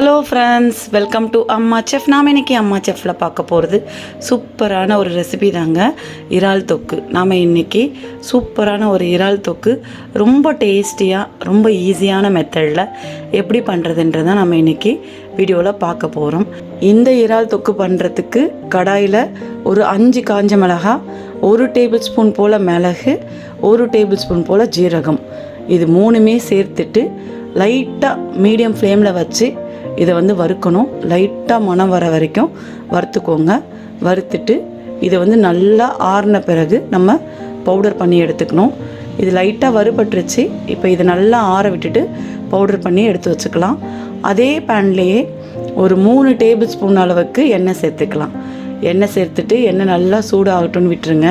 Hello friends welcome to Amma chef நாம் இன்றைக்கி அம்மா செஃப்பில் பார்க்க போகிறது சூப்பரான ஒரு ரெசிபி தாங்க. இறால் தொக்கு. நாம் இன்னைக்கு சூப்பரான ஒரு இறால் தொக்கு. ரொம்ப டேஸ்டியாக ரொம்ப ஈஸியான மெத்தடில் எப்படி பண்ணுறதுன்றதை நம்ம இன்றைக்கி வீடியோவில் பார்க்க போகிறோம் இந்த இறால் தொக்கு பண்ணுறதுக்கு கடாயில் ஒரு அஞ்சு காஞ்ச மிளகா ஒரு டேபிள் ஸ்பூன் போல் மிளகு ஒரு டேபிள் ஸ்பூன் போல் ஜீரகம். இது மூணுமே சேர்த்துட்டு லைட்டாக மீடியம் ஃப்ளேமில் வச்சு இதை வந்து வறுக்கணும். லைட்டாக மணம் வர வரைக்கும் வறுத்துக்கோங்க. வறுத்துட்டு இதை வந்து நல்லா ஆறின பிறகு நம்ம பவுடர் பண்ணி எடுத்துக்கணும். இது லைட்டாக வறுபட்டுருச்சு. இப்போ இதை நல்லா ஆற விட்டுட்டு பவுடர் பண்ணி எடுத்து வச்சுக்கலாம். அதே பேன்லேயே ஒரு மூணு டேபிள் ஸ்பூன் அளவுக்கு எண்ணெய் சேர்த்துக்கலாம். எண்ணெய் சேர்த்துட்டு எண்ணெய் நல்லா சூடாகட்டும்னு விட்டுருங்க.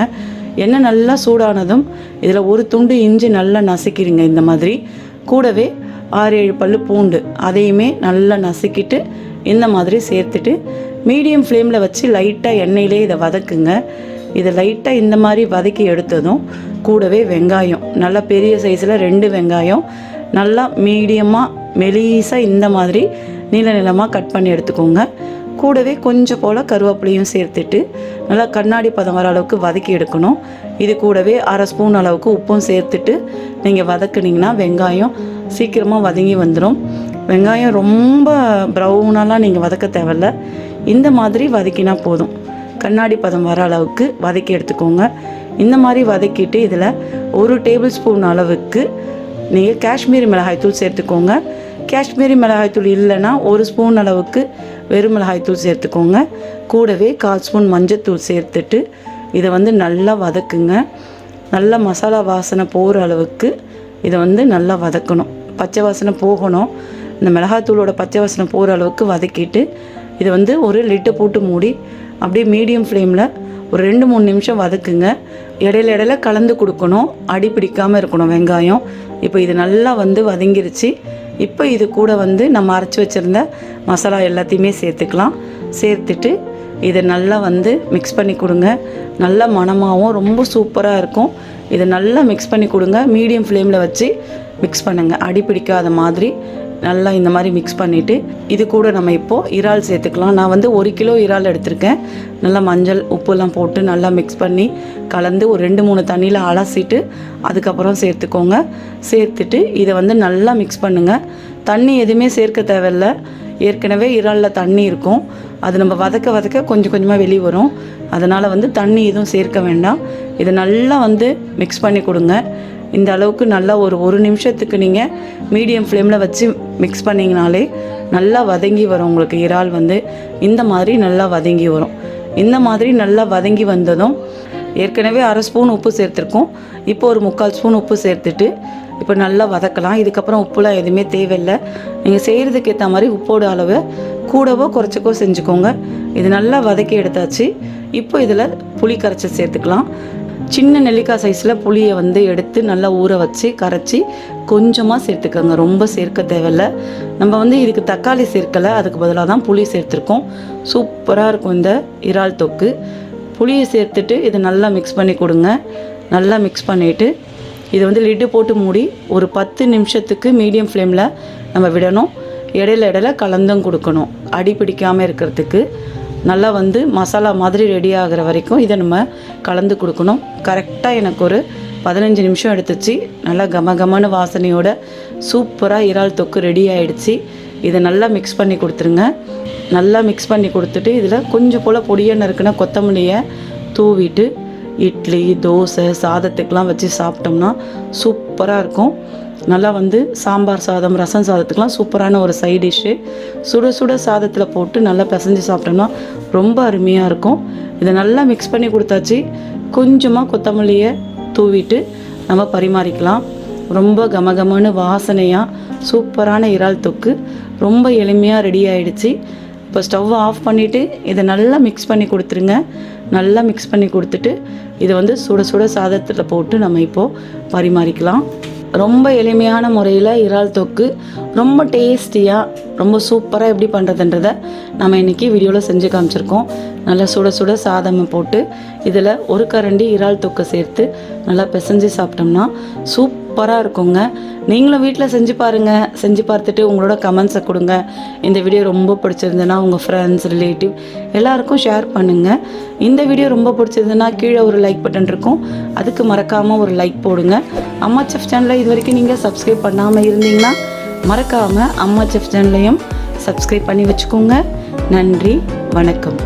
எண்ணெய் நல்லா சூடானதும் இதில் ஒரு துண்டு இஞ்சி நல்லா நசுக்கிடுங்க இந்த மாதிரி. கூடவே ஆறு ஏழு பல் பூண்டு அதையுமே நல்லா நசுக்கிட்டு இந்த மாதிரி சேர்த்துட்டு மீடியம் ஃப்ளேமில் வச்சு லைட்டாக எண்ணெயிலே இதை வதக்குங்க. இதை லைட்டாக இந்த மாதிரி வதக்கி எடுத்ததும் கூடவே வெங்காயம். நல்லா பெரிய சைஸில் ரெண்டு வெங்காயம். நல்லா மீடியமாக மெலீஸாக இந்த மாதிரி நீள நிலமாக கட் பண்ணி எடுத்துக்கோங்க. கூடவே கொஞ்சம் போல் கருவேப்பிலையும் சேர்த்துட்டு நல்லா கண்ணாடி பதம் வர அளவுக்கு வதக்கி எடுக்கணும். இது கூடவே அரை ஸ்பூன் அளவுக்கு உப்பும் சேர்த்துட்டு நீங்கள் வதக்குனிங்கன்னா வெங்காயம் சீக்கிரமாக வதங்கி வந்துடும் வெங்காயம் ரொம்ப ப்ரௌனாலாம் நீங்கள் வதக்க தேவையில்ல. இந்த மாதிரி வதக்கினா போதும். கண்ணாடி பதம் வர அளவுக்கு வதக்கி எடுத்துக்கோங்க. இந்த மாதிரி வதக்கிட்டு இதில் ஒரு டேபிள் ஸ்பூன் அளவுக்கு நீங்கள் காஷ்மீரி மிளகாய்த்தூள் சேர்த்துக்கோங்க. காஷ்மீரி மிளகாய்த்தூள் இல்லைன்னா ஒரு ஸ்பூன் அளவுக்கு வெறும் மிளகாய்த்தூள் சேர்த்துக்கோங்க. கூடவே கால் ஸ்பூன் மஞ்சத்தூள் சேர்த்துட்டு இதை வந்து நல்லா வதக்குங்க. நல்லா மசாலா வாசனை போகிற அளவுக்கு இதை வந்து நல்லா வதக்கணும். பச்சை வாசனை போகணும். இந்த மிளகாத்தூளோட பச்சை வாசனை போகிற அளவுக்கு வதக்கிட்டு இதை வந்து ஒரு லிட்டை போட்டு மூடி அப்படியே மீடியம் ஃப்ளேமில் ஒரு ரெண்டு மூணு நிமிஷம் வதக்குங்க. இடையில இடையில கலந்து கொடுக்கணும். அடி பிடிக்காமல் இருக்கணும் வெங்காயம். இப்போ இது நல்லா வந்து வதங்கிருச்சு. இப்போ இது கூட வந்து நம்ம அரைச்சி வச்சுருந்த மசாலா எல்லாத்தையுமே சேர்த்துக்கலாம். சேர்த்துட்டு இதை நல்லா வந்து மிக்ஸ் பண்ணி கொடுங்க. நல்ல மணமாகவும் ரொம்ப சூப்பராக இருக்கும். இதை நல்லா மிக்ஸ் பண்ணி கொடுங்க. மீடியம் ஃப்ளேமில் வச்சு மிக்ஸ் பண்ணுங்கள் அடி பிடிக்காத மாதிரி. நல்லா இந்த மாதிரி மிக்ஸ் பண்ணிவிட்டு இது கூட நம்ம இப்போது இறால் சேர்த்துக்கலாம். நான் வந்து ஒரு கிலோ இறால் எடுத்திருக்கேன். நல்லா மஞ்சள் உப்புலாம் போட்டு நல்லா மிக்ஸ் பண்ணி கலந்து ஒரு ரெண்டு மூணு தண்ணியில் அலசிட்டு அதுக்கப்புறம் சேர்த்துக்கோங்க. சேர்த்துட்டு இதை வந்து நல்லா மிக்ஸ் பண்ணுங்கள் தண்ணி எதுவுமே சேர்க்க தேவையில்ல. ஏற்கனவே இறாலில் தண்ணி இருக்கும். அது நம்ம வதக்க வதக்க கொஞ்சம் கொஞ்சமாக வெளியே வரும். அதனால் வந்து தண்ணி எதுவும் சேர்க்க வேண்டாம். இதை நல்லா வந்து மிக்ஸ் பண்ணி கொடுங்க. இந்த அளவுக்கு நல்லா ஒரு ஒரு நிமிஷத்துக்கு நீங்கள் மீடியம் ஃப்ளேமில் வச்சு மிக்ஸ் பண்ணிங்கனாலே நல்லா வதங்கி வரும் உங்களுக்கு இறால் வந்து. இந்த மாதிரி நல்லா வதங்கி வரும். இந்த மாதிரி நல்லா வதங்கி வந்ததும் ஏற்கனவே அரை ஸ்பூன் உப்பு சேர்த்துருக்கோம். இப்போ ஒரு முக்கால் ஸ்பூன் உப்பு சேர்த்துட்டு இப்போ நல்லா வதக்கலாம். இதுக்கப்புறம் உப்புலாம் எதுவுமே தேவையில்லை. நீங்கள் செய்கிறதுக்கு ஏற்ற மாதிரி உப்போட அளவை கூடவோ குறைச்சிக்கோ செஞ்சுக்கோங்க. இது நல்லா வதக்கி எடுத்தாச்சு. இப்போ இதில் புளி கரைச்சி சேர்த்துக்கலாம். சின்ன நெல்லிக்காய் சைஸில் புளியை வந்து எடுத்து நல்லா ஊற வச்சு கரைச்சி கொஞ்சமாக சேர்த்துக்கோங்க. ரொம்ப சேர்க்க தேவையில்ல. நம்ம வந்து இதுக்கு தக்காளி சேர்க்கலை. அதுக்கு பதிலாக தான் புளி சேர்த்துருக்கோம். சூப்பராக இருக்கும் இந்த இறால் தொக்கு. புளியை சேர்த்துட்டு இதை நல்லா மிக்ஸ் பண்ணி கொடுங்க. நல்லா மிக்ஸ் பண்ணிவிட்டு இதை வந்து லிட்டு போட்டு மூடி ஒரு பத்து நிமிஷத்துக்கு மீடியம் ஃப்ளேமில் நம்ம விடணும். இடையில இடையில கலந்தும் கொடுக்கணும். அடி பிடிக்காமல் இருக்கிறதுக்கு. நல்லா வந்து மசாலா மாதிரி ரெடி ஆகிற வரைக்கும் இதை நம்ம கலந்து கொடுக்கணும். கரெக்டாக எனக்கு ஒரு பதினஞ்சு நிமிஷம் எடுத்துச்சு. நல்லா கம கமன்னு வாசனையோட சூப்பராக இறால் தொக்கு ரெடி ஆகிடுச்சு இதை நல்லா மிக்ஸ் பண்ணி கொடுத்துருங்க. நல்லா மிக்ஸ் பண்ணி கொடுத்துட்டு இதில் கொஞ்சம் போல் பொடியன்னு இருக்குன்னா கொத்தமல்லியை தூவிட்டு இட்லி தோசை சாதத்துக்கெலாம் வச்சு சாப்பிட்டோம்னா சூப்பராக இருக்கும். நல்லா வந்து சாம்பார் சாதம் ரசம் சாதத்துக்கெலாம் சூப்பரான ஒரு சைட் டிஷ்ஷு சுட சுட சாதத்தில் போட்டு நல்லா பிசைஞ்சு சாப்பிட்டோம்னா ரொம்ப அருமையாக இருக்கும். இதை நல்லா மிக்ஸ் பண்ணி கொடுத்தாச்சு. கொஞ்சமாக கொத்தமல்லியை தூவிட்டு நம்ம பரிமாறிக்கலாம். ரொம்ப கமகமன்னு வாசனையாக சூப்பரான இறால் தொக்கு. ரொம்ப எளிமையாக ரெடி ஆயிடுச்சு. இப்போ ஸ்டவ் ஆஃப் பண்ணிவிட்டு இதை நல்லா மிக்ஸ் பண்ணி கொடுத்துருங்க. நல்லா மிக்ஸ் பண்ணி கொடுத்துட்டு இதை வந்து சுட சுட சாதத்தில் போட்டு நம்ம இப்போது பரிமாறிக்கலாம். ரொம்ப எளிமையான முறையில் இறால் தொக்கு ரொம்ப டேஸ்டியாக ரொம்ப சூப்பராக எப்படி பண்ணுறதுன்றத நம்ம இன்றைக்கி வீடியோவில் செஞ்சு காமிச்சிருக்கோம். நல்லா சுட சுட சாதம் போட்டு இதில் ஒரு கரண்டி இறால் தொக்கை சேர்த்து நல்லா பிசைஞ்சு சாப்பிட்டோம்னா சூப் சூப்பராக இருக்குங்க. நீங்களும் வீட்டில் செஞ்சு பாருங்கள் செஞ்சு பார்த்துட்டு உங்களோட கமெண்ட்ஸை கொடுங்க. இந்த வீடியோ ரொம்ப பிடிச்சிருந்ததுன்னா உங்கள் ஃப்ரெண்ட்ஸ் ரிலேட்டிவ் எல்லாருக்கும் ஷேர் பண்ணுங்கள் இந்த வீடியோ ரொம்ப பிடிச்சிருந்ததுன்னா கீழே ஒரு லைக் பட்டன் இருக்கும். அதுக்கு மறக்காமல் ஒரு லைக் போடுங்க. அம்மா செஃப் சேனலை இது வரைக்கும் நீங்கள் சப்ஸ்கிரைப் பண்ணாமல் இருந்தீங்கன்னா மறக்காமல் அம்மா செஃப் சேனலையும் சப்ஸ்கிரைப் பண்ணி வச்சுக்கோங்க. நன்றி வணக்கம்.